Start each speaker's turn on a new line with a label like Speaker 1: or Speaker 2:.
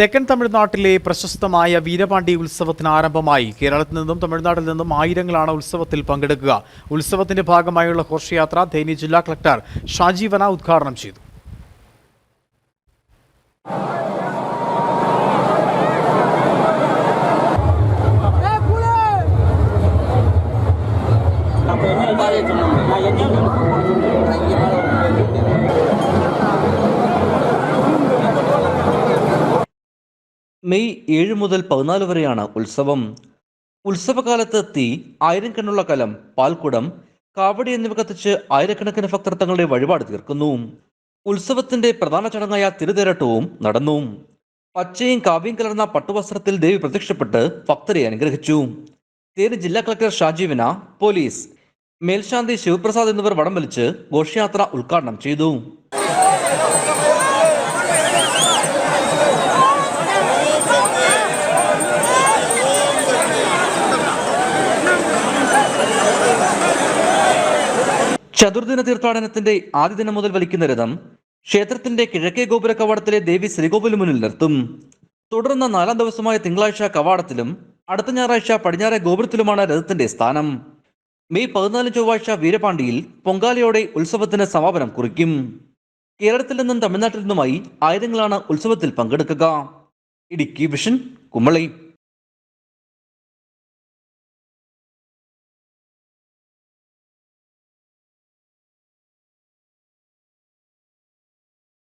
Speaker 1: തെക്കൻ തമിഴ്നാട്ടിലെ പ്രശസ്തമായ വീരപാണ്ഡി ഉത്സവത്തിന് ആരംഭമായി. കേരളത്തിൽ നിന്നും തമിഴ്നാട്ടിൽ നിന്നും ആയിരങ്ങളാണ് ഉത്സവത്തിൽ പങ്കെടുക്കുക. ഉത്സവത്തിന്റെ ഭാഗമായുള്ള ഘോഷയാത്ര തേനി ജില്ലാ കളക്ടർ ഷാജീവന ഉദ്ഘാടനം ചെയ്തു.
Speaker 2: മെയ് ഏഴ് മുതൽ പതിനാല് വരെയാണ് ഉത്സവം. ഉത്സവകാലത്ത് തീ ആയിരം കണ്ണുള്ള കലം പാൽക്കുടം കാവടി എന്നിവ കത്തിച്ച് ആയിരക്കണക്കിന് ഭക്തർ തങ്ങളുടെ വഴിപാട് തീർക്കുന്നു. ഉത്സവത്തിന്റെ പ്രധാന ചടങ്ങായ തിരുതേരട്ടവും നടന്നു. പച്ചയും കാവ്യം കലർന്ന പട്ടുവസ്ത്രത്തിൽ ദേവി പ്രത്യക്ഷപ്പെട്ട് ഭക്തരെ അനുഗ്രഹിച്ചു. തേര് ജില്ലാ കളക്ടർ ഷാജീവിന പോലീസ് മേൽശാന്തി ശിവപ്രസാദ് എന്നിവർ വടം വലിച്ച് ഘോഷയാത്ര ഉദ്ഘാടനം ചെയ്തു. ചതുർദിന തീർത്ഥാടനത്തിന്റെ ആദ്യ ദിനം മുതൽ വലിക്കുന്ന രഥം ക്ഷേത്രത്തിന്റെ കിഴക്കേ ഗോപുര കവാടത്തിലെ ദേവി ശ്രീകോവിലിന് മുന്നിൽ നിർത്തും. തുടർന്ന് നാലാം ദിവസമായ തിങ്കളാഴ്ച കവാടത്തിലും അടുത്ത ഞായറാഴ്ച പടിഞ്ഞാറെ ഗോപുരത്തിലുമാണ് രഥത്തിന്റെ സ്ഥാനം. മെയ് പതിനാല് ചൊവ്വാഴ്ച വീരപാണ്ടിയിൽ പൊങ്കാലയോടെ ഉത്സവത്തിന് സമാപനം കുറിക്കും. കേരളത്തിൽ നിന്നും തമിഴ്നാട്ടിൽ നിന്നുമായി ആയിരങ്ങളാണ് ഉത്സവത്തിൽ പങ്കെടുക്കുക. ഇടുക്കി വിഷൻ കുമളി.